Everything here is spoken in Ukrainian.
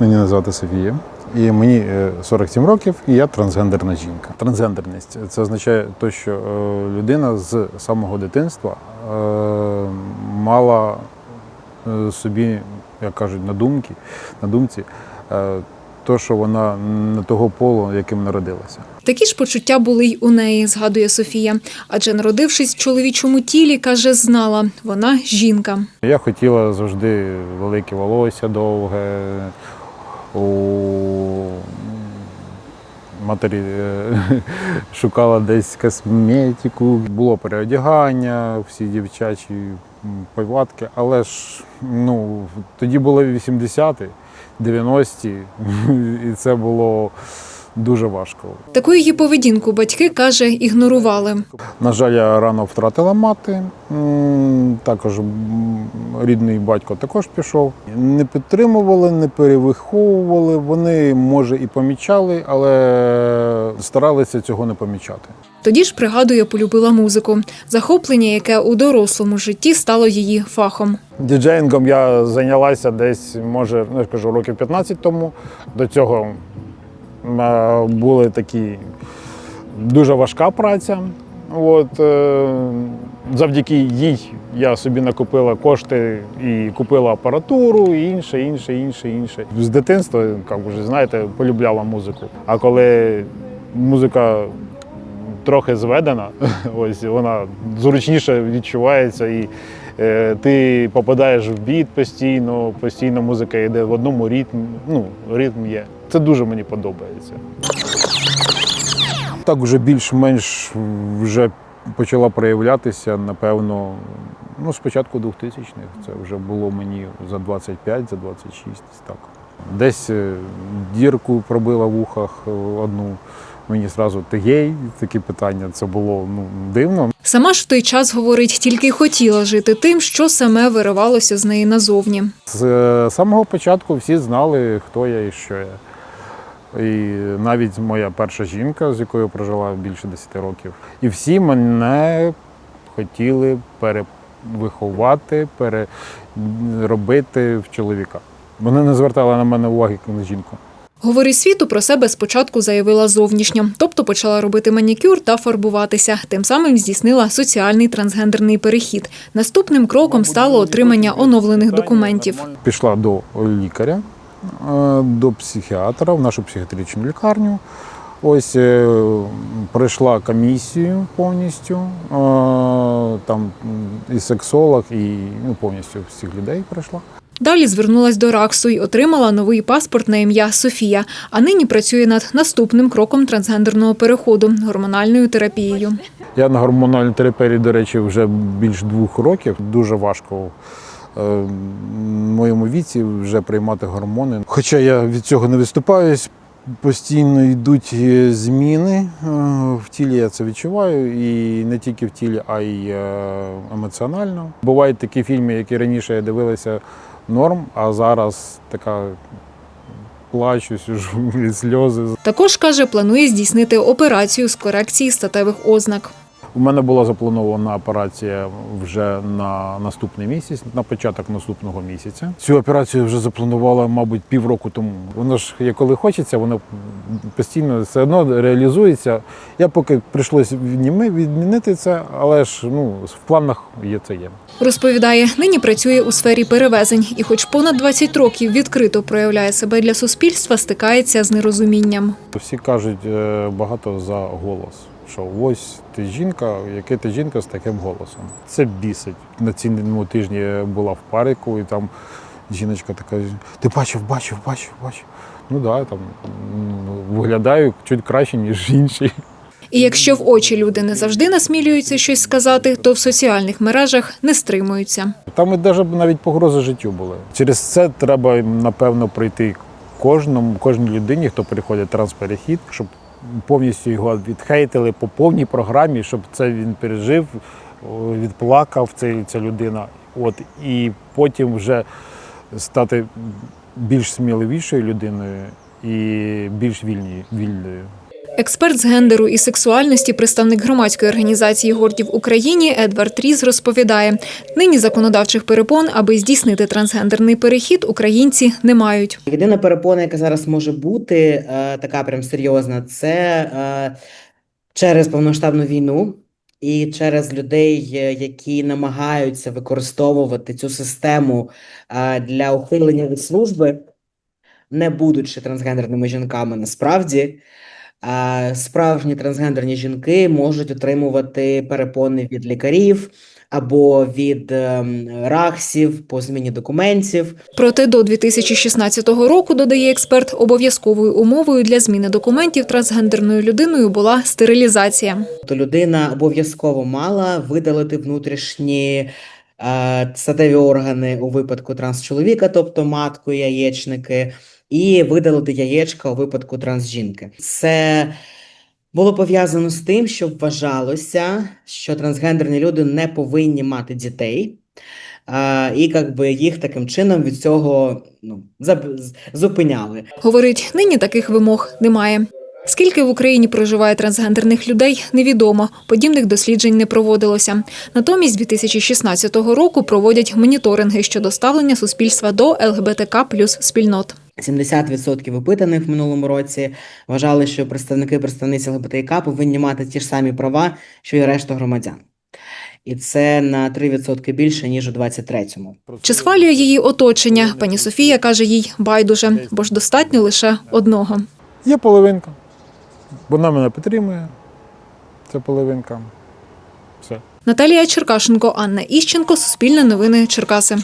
мені назвати Софія. І мені е, 47 років, і я трансгендерна жінка. Трансгендерність це означає те, що е, людина з самого дитинства е, мала е, собі, як кажуть, на думки, на думці, е, то, що вона не того полу, яким народилася. Такі ж почуття були й у неї, згадує Софія. Адже народившись в чоловічому тілі, каже, знала вона жінка. Я хотіла завжди велике волосся довге. У матері е, шукала десь косметику. Було переодягання, всі дівчачі повадки, але ж ну, тоді було 80-ті, 90-ті, і це було дуже важко. Таку її поведінку батьки каже, ігнорували. На жаль, я рано втратила мати. Також рідний батько також пішов. Не підтримували, не перевиховували. Вони, може, і помічали, але старалися цього не помічати. Тоді ж пригадує, полюбила музику, захоплення, яке у дорослому житті стало її фахом. Діджеїнгом я зайнялася десь, може, ну, я кажу, років 15 тому. До цього були такі дуже важка праця. От, е, завдяки їй я собі накупила кошти і купила апаратуру, і інше, інше, інше, інше. З дитинства, як вже знаєте, полюбляла музику. А коли музика трохи зведена, ось вона зручніше відчувається і е, ти попадаєш в біт постійно, постійно музика йде в одному ритмі, ну, ритм є. Це дуже мені подобається. Так вже більш-менш вже почала проявлятися, напевно, ну, з початку 2000-х. Це вже було мені за 25, за 26, десь так. Десь е, дірку пробила в ухах е, одну. Мені зразу ти гей, такі питання. Це було ну, дивно. Сама ж в той час, говорить, тільки хотіла жити тим, що саме виривалося з неї назовні. З е, самого початку всі знали, хто я і що я. І навіть моя перша жінка, з якою прожила більше 10 років. І всі мене хотіли перевиховати, переробити в чоловіка. Вони не звертали на мене уваги як на жінку. Говорить світу про себе спочатку заявила зовнішньо, тобто почала робити манікюр та фарбуватися. Тим самим здійснила соціальний трансгендерний перехід. Наступним кроком стало отримання оновлених документів. Пішла до лікаря, е, до психіатра в нашу психіатричну лікарню. Ось е, пройшла комісію повністю. е, Там і сексолог, і ну, повністю всіх людей пройшла. Далі звернулась до РАКСу і отримала новий паспорт на ім'я Софія. А нині працює над наступним кроком трансгендерного переходу гормональною терапією. Я на гормональній терапії, до речі, вже більш двох років. Дуже важко е, в моєму віці вже приймати гормони. Хоча я від цього не виступаюсь, постійно йдуть е, зміни е, в тілі, я це відчуваю. І не тільки в тілі, а й емоціонально. Бувають такі фільми, які раніше я дивилася норм, а зараз така плачу, сижу сльози. Також каже, планує здійснити операцію з корекції статевих ознак. У мене була запланована операція вже на наступний місяць, на початок наступного місяця. Цю операцію вже запланувала, мабуть, півроку тому. Воно ж як коли хочеться, воно постійно все одно реалізується. Я поки прийшлося відмінити це, але ж ну в планах є це є. Розповідає, нині працює у сфері перевезень і, хоч понад 20 років відкрито проявляє себе для суспільства, стикається з нерозумінням. Всі кажуть е, багато за голос. Що ось ти жінка, яка ти жінка з таким голосом. Це бісить. На цінному тижні я була в парику, і там жіночка така: ти бачив, бачив, бачив, бачив. Ну так, да, там ну, виглядаю чуть краще, ніж інші. І якщо в очі люди не завжди насмілюються щось сказати, то в соціальних мережах не стримуються. Там і навіть навіть погрози життю були. Через це треба, напевно, пройти кожному, кожній людині, хто переходить трансперехід, щоб повністю його відхейтили по повній програмі, щоб це він пережив, відплакав цей, ця людина. От, і потім вже стати більш сміливішою людиною і більш вільні, вільною. Експерт з гендеру і сексуальності, представник громадської організації гуртів в Україні Едвард Різ розповідає: нині законодавчих перепон, аби здійснити трансгендерний перехід, українці не мають. Єдина перепона, яка зараз може бути, е, така прям серйозна, це е, через повномасштабну війну і через людей, е, які намагаються використовувати цю систему для ухилення від служби, не будучи трансгендерними жінками насправді. Справжні трансгендерні жінки можуть отримувати перепони від лікарів або від ем, рахсів по зміні документів. Проте до 2016 року, додає експерт, обов'язковою умовою для зміни документів трансгендерною людиною була стерилізація. то людина обов'язково мала видалити внутрішні статеві органи у випадку трансчоловіка, тобто матку, яєчники, і видалити яєчка у випадку трансжінки. Це було пов'язано з тим, що вважалося, що трансгендерні люди не повинні мати дітей. І якби їх таким чином від цього ну, зупиняли. Говорить, нині таких вимог немає. Скільки в Україні проживає трансгендерних людей, невідомо. Подібних досліджень не проводилося. Натомість, з 2016 року проводять моніторинги щодо ставлення суспільства до ЛГБТК плюс спільнот. 70% опитаних в минулому році вважали, що представники представниці ЛГБТК повинні мати ті ж самі права, що й решта громадян. І це на 3% більше, ніж у 23-му. Чи схвалює її оточення? Пані Софія каже їй байдуже, бо ж достатньо лише одного. Є половинка. Вона мене підтримує. Це половинка. Все. Наталія Черкашенко, Анна Іщенко, Суспільне новини Черкаси.